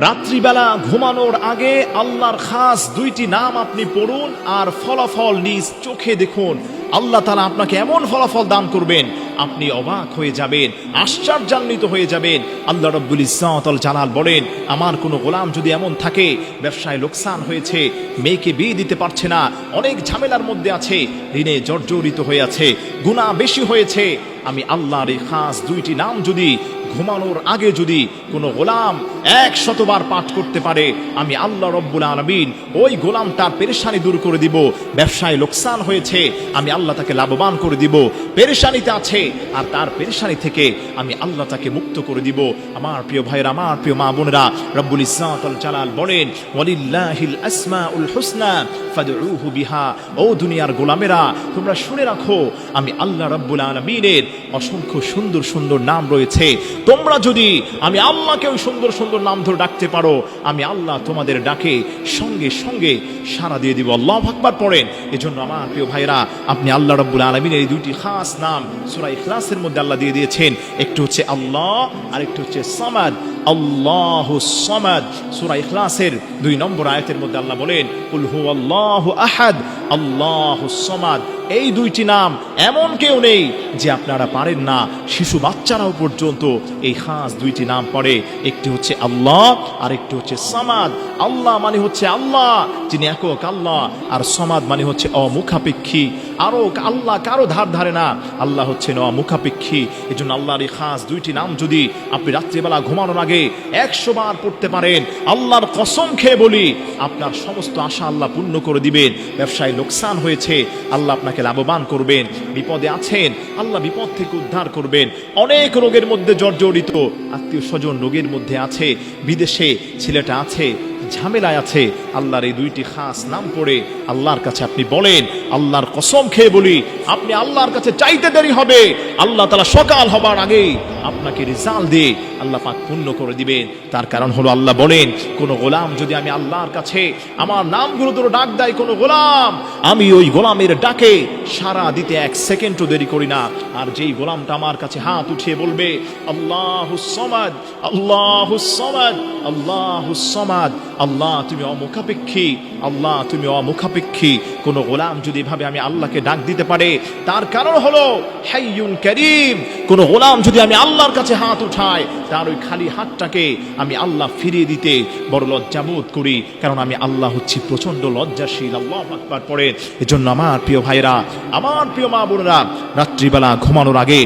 রাত্রিবেলা ঘুমানোর আগে আল্লাহর খাস দুইটি নাম আপনি পড়ুন আর ফলাফল নিজ চোখে দেখুন। আল্লাহ তালা আপনাকে এমন ফলাফল দান করবেন, আপনি অবাক হয়ে যাবেন, আশ্চর্যান্বিত হয়ে যাবেন। আল্লাহ রব্বুল ইসাতল জালাল বলেন, আমার কোনো গোলাম যদি এমন থাকে, ব্যবসায় লোকসান হয়েছে, মেয়েকে বিয়ে দিতে পারছে না, অনেক ঝামেলার মধ্যে আছে, ঋণে জর্জরিত হয়ে আছে গুণা বেশি হয়েছে আমি আল্লাহর এই খাস দুইটি নাম যদি ঘুমানোর আগে যদি কোনো গোলাম এক শতবার পাঠ করতে পারে, আমি আল্লাহ রব্বুল আলমিন ওই গোলামটার পেরেশানি দূর করে দিব, ব্যবসায় লোকসান হয়েছে, আমি আল্লাহ তাকে লাভবান করে দিব, পেরেশানিতে আছে, আর তার পেরেশানি থেকে আমি আল্লাহ তাকে মুক্ত করে দিব। আমার প্রিয় ভাইয়ের, আমার প্রিয় মা বোনেরা, রব্বুল ইসাতল জালাল বলেন, ওয়ালিল্লাহিল আসমাউল হুসনা ফাদউহু বিহা। ও দুনিয়ার গোলামেরা, তোমরা শুনে রাখো, আমি আল্লাহ রব্বুল আলমিনের অসংখ্য সুন্দর সুন্দর নাম রয়েছে। তোমরা যদি আমি আল্লাহকে ওই সুন্দর সুন্দর নাম ধরে ডাকতে পারো, আমি আল্লাহ তোমাদের ডাকে সঙ্গে সঙ্গে সারা দিয়ে দিব। আল্লাহ ভাকবার পড়েন। এজন্য আমার প্রিয় ভাইরা আপনি আল্লাহ রব্বুল আলমিনের এই দুইটি খাস নাম সুরাই ইখলাসের মধ্যে আল্লাহ দিয়ে দিয়েছেন। একটু হচ্ছে আল্লাহ আর একটু হচ্ছে সামাদ। আল্লাহ সামাদ। সুরা ইখলাসের দুই নম্বর আয়াতের মধ্যে আল্লাহ বলেন, কুল হু আহাদ, আল্লাহ সমাদ। এই দুইটি নাম এমন কেউ নেই যে আপনারা পারেন না। শিশু বাচ্চারাও পর্যন্ত এই খাস দুইটি নাম পড়ে। একটি হচ্ছে আল্লাহ আর একটি হচ্ছে সামাদ। আল্লাহ মানে হচ্ছে আল্লাহ, যিনি একক আল্লাহ। আর সমাদ মানে হচ্ছে অমুখাপেক্ষী। আরও আল্লাহ কারও ধার ধারে না। আল্লাহ হচ্ছেন অমুখাপেক্ষী। এই জন্য আল্লাহর এই খাস দুইটি নাম যদি আপনি রাত্রিবেলা ঘুমানোর আগে একশো বার পড়তে পারেন। আল্লাহর কসম খেয়ে বলি, আপনার সমস্ত আশা আল্লাহ পূর্ণ করে দিবেন। ব্যবসায় লোকসান হয়েছে, আল্লাহ আপনাকে লাভবান করবেন। বিপদে আছেন, আল্লাহ বিপদ থেকে উদ্ধার করবেন। অনেক রোগের মধ্যে জর্জরিত, আত্মীয় স্বজন রোগের মধ্যে আছে, বিদেশে ছেলেটা আছে ঝামেলায় আছে। আল্লাহর এই দুইটি খাস নাম পড়ে আল্লাহর কাছে আপনি বলেন, আল্লাহর কসম খেয়ে বলি, আপনি আল্লাহর কাছে চাইতে দেরি হবে। আল্লাহ তালা সকাল হবার আগেই আপনাকে রেজাল্ট দিয়ে আল্লাহ পাক পূর্ণ করে দিবেন। তার কারণ হলো আল্লাহ বলেন, কোন গোলাম যদি আমি আল্লাহর কাছে আমার নামগুলো ধরে ডাক দেয়, কোনো গোলাম, আমি ওই গোলামের ডাকে সারা দিতে এক সেকেন্ডও দেরি করি না। আর যেই গোলামটা আমার কাছে হাত উঠিয়ে বলবে, আল্লাহ সমাদ আল্লাহ সমাদ আল্লাহ সমাদ আল্লাহ, তুমি অমুখাপেক্ষী। আল্লাহ, তুমি অমুখাপেক্ষী। কোন গোলাম যদি এভাবে আমি আল্লাহকে ডাক দিতে পারে, তার কারণ হলো হাইয়ুন করিম। কোন গোলাম যদি আমি আল্লাহর কাছে হাত উঠায়, তার ওই খালি হাতটাকে আমি আল্লাহ ফিরিয়ে দিতে বড় লজ্জাবোধ করি। কারণ আমি আল্লাহ হচ্ছি প্রচণ্ড লজ্জাশীল, আল্লাহ আকবার পড়ে এজন্য আমার প্রিয় ভাইরা আমার প্রিয় মা বোনেরা, রাত্রিবেলা ঘুমানোর আগে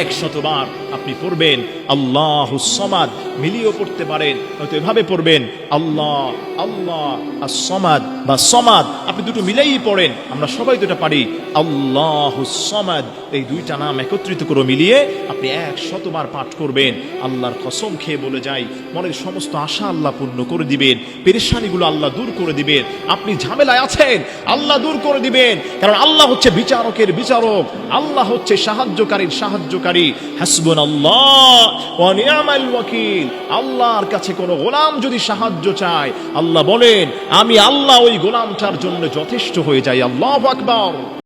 এক শতবার আপনি পড়বেন, আল্লাহ সমাদ মিলিয়েও পড়তে পারেন। হয়তো এভাবে পড়বেন, আল্লাহ আল্লাহ আর সমাদ বা সমাদ, আপনি দুটো মিলেই পড়েন। আমরা সবাই তো পারি। আল্লাহ সমাদ, এই দুইটা নাম একত্রিত করে মিলিয়ে আপনি এক শতবার পাঠ করবেন। আল্লাহর কসম খেয়ে বলে যাই, মনের সমস্ত আশা আল্লাহ পূর্ণ করে দিবেন, পেরেশানিগুলো আল্লাহ দূর করে দিবেন। আপনি ঝামেলায় আছেন, আল্লাহ দূর করে দিবেন। কারণ আল্লাহ হচ্ছে বিচারকের বিচারক, আল্লাহ হচ্ছে সাহায্যকারীর সাহায্যকারী। হাসবুন আল্লাহর কাছে কোনো গোলাম যদি সাহায্য চায়, আল্লাহ বলেন, আমি আল্লাহ ওই গোলামটার জন্য যথেষ্ট হয়ে যাই, আল্লাহ আকবর।